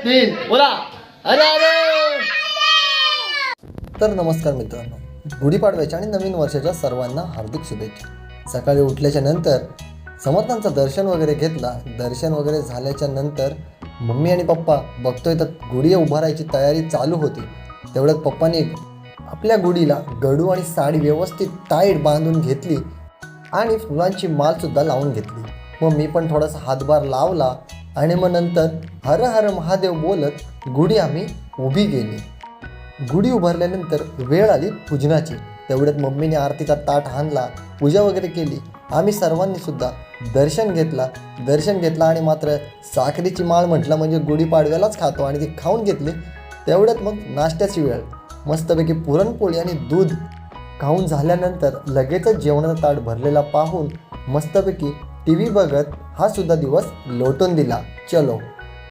तीन बोला. अरे अरे. तर नमस्कार मित्रांनो. गुढीपाडव्याच्या आणि नवीन वर्षाच्या सर्वांना हार्दिक शुभेच्छा. सकाळी उठल्याच्या नंतर समर्थांचं दर्शन वगैरे घेतला. दर्शन वगैरे झाल्याच्यानंतर मम्मी आणि पप्पा बघतोय तर गुढी उभारायची तयारी चालू होती. तेवढ्यात पप्पाने आपल्या गुढीला गडू आणि साडी व्यवस्थित टाईट बांधून घेतली आणि फुलांची मालसुद्धा लावून घेतली. मग मी पण थोडासा हातभार लावला. आणि मग नंतर हर हर महादेव बोलत गुढी आम्ही उभी गेली गुढी उभारल्यानंतर वेळ आली पूजनाची. तेवढ्यात मम्मीने आरतीचा ताट हाणला पूजा वगैरे केली. आम्ही सर्वांनी सुद्धा दर्शन घेतला. दर्शन घेतला आणि मात्र साखरेची माळ म्हटलं म्हणजे गुढीपाडव्यालाच खातो आणि ती खाऊन घेतली. तेवढ्यात मग नाश्त्याची वेळ. मस्तपैकी पुरणपोळी आणि दूध खाऊन झाल्यानंतर लगेचच जेवणाचा ताट भरलेला पाहून मस्तपैकी टी व्ही बघत हा सुद्धा दिवस लोटून दिला. चलो.